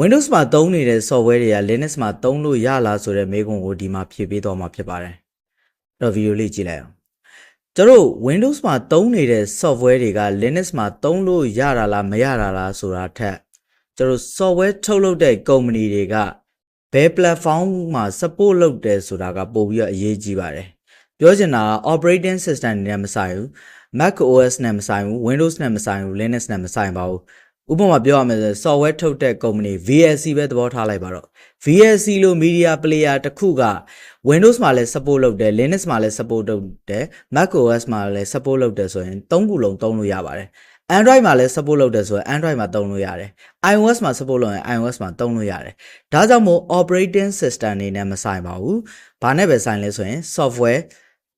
Windows မှာသုံးနေတဲ့ software တွေက Linux မှာသုံးလို့ရလားဆိုတဲ့မေးခွန်းကိုဒီမှာဖြေပေးသွားမှာဖြစ်ပါတယ်အဲ့တော့ဗီဒီယိုလေးကြည့်လိုက်အောင်ကျတို့ Windows မှာသုံးနေတဲ့ software တွေက Linux မှာသုံးလို့ရတာလားမရတာလားဆိုတာထက်ကျတို့ software ထုတ်လုပ်တဲ့ company တွေကဘယ် platform မှာ support လုပ်တယ်ဆိုတာကပို့ပြီးတော့အရေးကြီးပါတယ်ပြောချင်တာက operating system တွေနဲ့မဆိုင်ဘူး Mac OS နဲ့မဆိုင်ဘူး Windows နဲ့မဆိုင်ဘူး Linux နဲ့မဆိုင်ပါဘူး ဥပမာပြောရမယ်ဆိုရင် software ထုတ်တဲ့ company VLC ပဲသဘောထားလိုက်ပါတော့ VLC လို့ media player တစ်ခုက Windows မှာလည်း support လုပ်တယ် Linux မှာလည်း support လုပ်တယ် Mac OS မှာလည်း support လုပ်တယ်ဆိုရင်သုံးခုလုံးသုံးလို့ရပါတယ် Android မှာလည်း support လုပ်တယ်ဆိုရင် Android မှာသုံးလို့ရတယ် iOS မှာ support လုပ်ရင် iOS မှာသုံးလို့ရတယ်ဒါကြောင့်မို့ operating system နေနဲ့မဆိုင်ပါဘူးဘာနဲ့ပဲဆိုင်လဲဆိုရင် software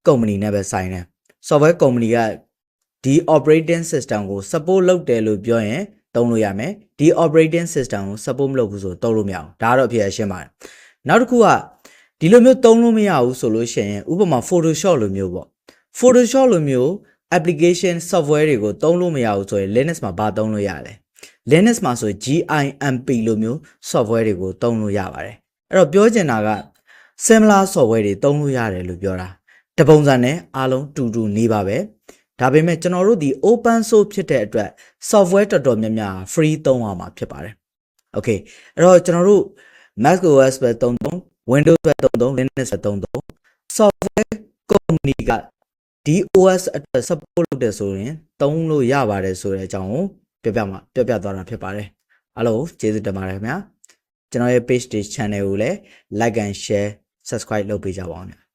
company နဲ့ပဲဆိုင်တယ် software company ကဒီ operating system ကို support လုပ်တယ်လို့ပြောရင် သုံးလို့ရမယ်ဒီ operating system ကို support မလုပ်ဘူးဆိုသုံးလို့မရအောင်ဒါကတော့အဖြစ်အရှင်းပါတယ်နောက်တစ်ခုကဒီလိုမျိုးသုံးလို့မရဘူးဆိုလို့ရှိရင်ဥပမာ Photoshop လိုမျိုးပေါ့ Photoshop လိုမျိုး application software တွေကိုသုံးလို့မရဘူးဆိုရင် Linux မှာဘာသုံးလို့ရလဲ Linux မှာဆို GIMP လိုမျိုး software တွေကိုသုံးလို့ရပါတယ်အဲ့တော့ပြောချင်တာက similar software တွေသုံးလို့ရတယ်လို့ပြောတာတပုံစံနဲ့အားလုံးတူတူနေပါပဲ ဒါပေမဲ့ကျွန်တော်တို့ဒီ open source ဖြစ်တဲ့အတွက် software တော်တော်များများ free သုံးရမှာဖြစ်ပါတယ် okay အဲ့တော့ကျွန်တော်တို့ Mac OS ပဲသုံးသုံး Windows ပဲသုံးသုံး Linux ပဲသုံးသုံး software company ကဒီ OS အတွက် support လုပ်တယ်ဆိုရင်သုံးလို့ရပါတယ်ဆိုတဲ့အကြောင်းကိုပြောပြမှာပြောပြသွားတာဖြစ်ပါတယ်အားလုံးကျေးဇူးတင်ပါတယ်ခင်ဗျာကျွန်တော်ရဲ့ page တွေ channel ကိုလည်း like and share subscribe လုပ်ပေးကြပါဦးခင်ဗျာ